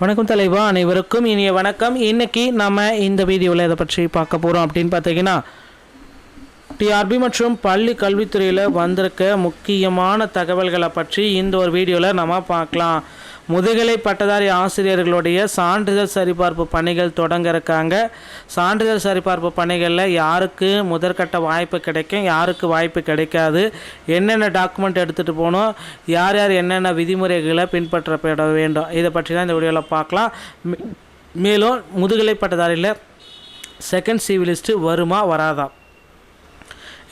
வணக்கம் தலைவா அனைவருக்கும் இனிய வணக்கம். இன்னைக்கு நம்ம இந்த வீடியோவில் இதை பற்றி பார்க்க போகிறோம் அப்படின்னு பார்த்தீங்கன்னா டிஆர்பி மற்றும் பள்ளி கல்வித்துறையில் வந்திருக்க முக்கியமான தகவல்களை பற்றி இந்த ஒரு வீடியோவில் நம்ம பார்க்கலாம். முதுகலை பட்டதாரி ஆசிரியர்களுடைய சான்றிதழ் சரிபார்ப்பு பணிகள் தொடங்க இருக்காங்க. சான்றிதழ் சரிபார்ப்பு பணிகளில் யாருக்கு முதற்கட்ட வாய்ப்பு கிடைக்கும் யாருக்கு வாய்ப்பு கிடைக்காது என்னென்ன டாக்குமெண்ட் எடுத்துகிட்டு போகணும் யார் யார் என்னென்ன விதிமுறைகளை பின்பற்றப்பட வேண்டும் இதை பற்றி தான் இந்த வீடியோவில் பார்க்கலாம். மேலும் முதுகலை பட்டதாரியில் செகண்ட் சிவிலிஸ்ட்டு வருமா வராதா?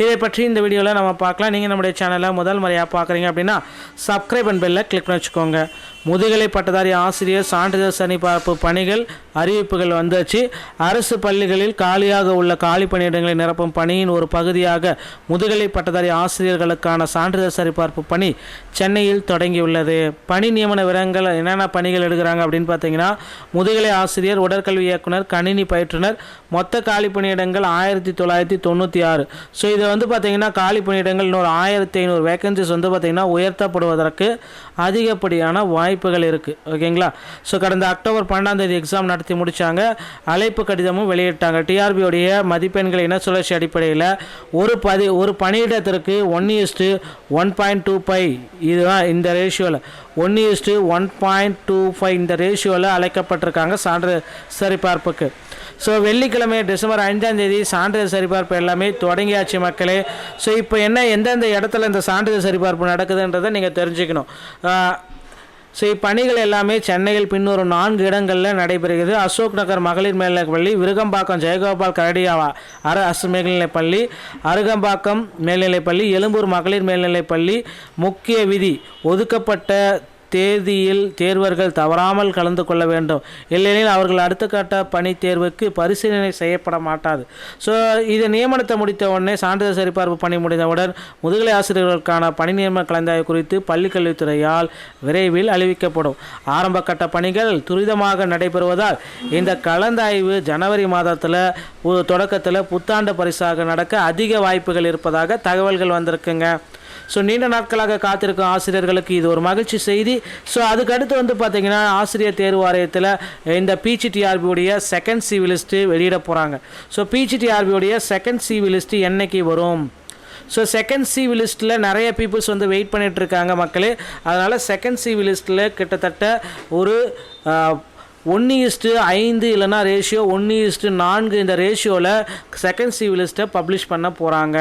இதை பற்றி இந்த வீடியோவில் நம்ம பார்க்கலாம். நீங்கள் நம்முடைய சேனலை முதல் முறையாக பார்க்குறீங்க அப்படின்னா சப்ஸ்கிரைப் அண்ட் பெல்லில் கிளிக் பண்ணி வச்சுக்கோங்க. முதுகலை பட்டதாரி ஆசிரியர் சான்றிதழ் சரிபார்ப்பு பணிகள் அறிவிப்புகள் வந்தாச்சு. அரசு பள்ளிகளில் காலியாக உள்ள காலி பணியிடங்களை நிரப்பும் பணியின் ஒரு பகுதியாக முதுகலை பட்டதாரி ஆசிரியர்களுக்கான சான்றிதழ் சரிபார்ப்பு பணி சென்னையில் தொடங்கியுள்ளது. பணி நியமன விவரங்கள் என்னென்ன பணிகள் எடுக்கிறாங்க அப்படின்னு பார்த்தீங்கன்னா முதுகலை ஆசிரியர் உடற்கல்வி இயக்குனர் கணினி பயிற்றுனர் மொத்த காலி பணியிடங்கள் ஆயிரத்தி தொள்ளாயிரத்தி தொண்ணூற்றி ஆறு. ஸோ இது வந்து பார்த்திங்கன்னா காலி பணியிடங்கள் இன்னொரு ஆயிரத்தி ஐநூறு வேகன்சிஸ் வந்து பார்த்திங்கன்னா உயர்த்தப்படுவதற்கு அதிகப்படியான வாய்ப்புகள் இருக்குது ஓகேங்களா? ஸோ கடந்த அக்டோபர் பன்னெண்டாம் தேதி எக்ஸாம் நடத்தி முடித்தாங்க அழைப்பு கடிதமும் வெளியிட்டாங்க. டிஆர்பியோடைய மதிப்பெண்கள் இன சுழற்சி அடிப்படையில் ஒரு பதி ஒரு பணியிடத்திற்கு one is to one point two five இதுதான் இந்த ரேஷியோவில் one is to one point two five இந்த ரேஷியோவில் அழைக்கப்பட்டிருக்காங்க சான்று சரிபார்ப்புக்கு. ஸோ வெள்ளிக்கிழமை டிசம்பர் அஞ்சாம் தேதி சான்றிதழ் சரிபார்ப்பு எல்லாமே தொடங்கியாச்சு மக்களே. ஸோ இப்போ என்ன எந்தெந்த இடத்துல இந்த சான்றிதழ் சரிபார்ப்பு நடக்குதுன்றதை நீங்கள் தெரிஞ்சுக்கணும். ஸோ இப்பணிகள் எல்லாமே சென்னையில் பின்னொரு நான்கு இடங்களில் நடைபெறுகிறது. அசோக் நகர் மகளிர் மேல்நிலைப் பள்ளி விருகம்பாக்கம் ஜெயகோபால் கரடியாவா அர அரசு மேல்நிலைப் பள்ளி அருகம்பாக்கம் மேல்நிலைப் பள்ளி எழும்பூர் மகளிர் மேல்நிலைப் பள்ளி முக்கிய விதி ஒதுக்கப்பட்ட தேதியில் தேர்வர்கள் தவறாமல் கலந்து கொள்ள வேண்டும். இல்லையெனில் அவர்கள் அடுத்த கட்ட பணி தேர்வுக்கு பரிசீலனை செய்யப்பட மாட்டாது. ஸோ இது நியமனத்தை முடித்த உடனே சான்றிதழ் சரிபார்ப்பு பணி முடிந்தவுடன் முதுகலை ஆசிரியர்களுக்கான பணி நியமன கலந்தாய்வு குறித்து பள்ளிக்கல்வித்துறையால் விரைவில் அறிவிக்கப்படும். ஆரம்ப கட்ட பணிகள் துரிதமாக நடைபெறுவதால் இந்த கலந்தாய்வு ஜனவரி மாதத்தில் தொடக்கத்தில் புத்தாண்டு பரிசாக நடக்க அதிக வாய்ப்புகள் இருப்பதாக தகவல்கள் வந்திருக்குங்க. ஸோ நீண்ட நாட்களாக காத்திருக்கும் ஆசிரியர்களுக்கு இது ஒரு மகிழ்ச்சி செய்தி. ஸோ அதுக்கு அடுத்து வந்து பார்த்தீங்கன்னா ஆசிரியர் தேர்வு வாரியத்தில் இந்த பிஜிடிஆர்பியுடைய செகண்ட் சிவி லிஸ்ட்டு வெளியிட போகிறாங்க ஸோ பிஜிடிஆர்பியுடைய செகண்ட் சிவி லிஸ்ட்டு என்னைக்கு வரும்? ஸோ செகண்ட் சிவி லிஸ்ட்டில் நிறைய பீப்புள்ஸ் வந்து வெயிட் பண்ணிகிட்ருக்காங்க இருக்காங்க மக்களே. அதனால் செகண்ட் சிவி லிஸ்ட்டில் கிட்டத்தட்ட ஒரு ஒன்று இஸ்ட்டு ஐந்து இல்லைனா ரேஷியோ ஒன்று இஸ்ட்டு நான்கு இந்த ரேஷியோவில் செகண்ட் சிவிலிஸ்ட்டை பப்ளிஷ் பண்ண போகிறாங்க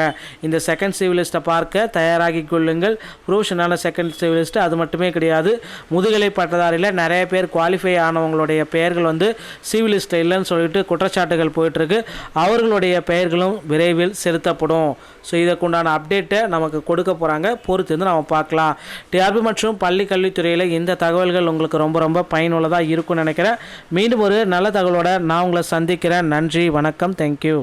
இந்த செகண்ட் சிவிலிஸ்ட்டை பார்க்க தயாராகி கொள்ளுங்கள். ப்ரொஃபஷனான செகண்ட் சிவிலிஸ்ட்டு அது மட்டுமே கிடையாது. முதுகலை பட்டதாரியில் நிறைய பேர் குவாலிஃபை ஆனவங்களுடைய பெயர்கள் வந்து சிவிலிஸ்ட்டில் இல்லைன்னு சொல்லிட்டு குற்றச்சாட்டுகள் போயிட்டுருக்கு. அவர்களுடைய பெயர்களும் விரைவில் செலுத்தப்படும். ஸோ இதற்குண்டான அப்டேட்டை நமக்கு கொடுக்க போகிறாங்க பொறுத்து வந்து நம்ம பார்க்கலாம். டிஆர்பி மற்றும் பள்ளி கல்வித்துறையில் இந்த தகவல்கள் உங்களுக்கு ரொம்ப ரொம்ப பயனுள்ளதாக இருக்கும்னு நினைக்கிறேன். மீண்டும் ஒரு நல்ல தகவலோட நான் உங்களை சந்திக்கிறேன். நன்றி வணக்கம் தேங்க்யூ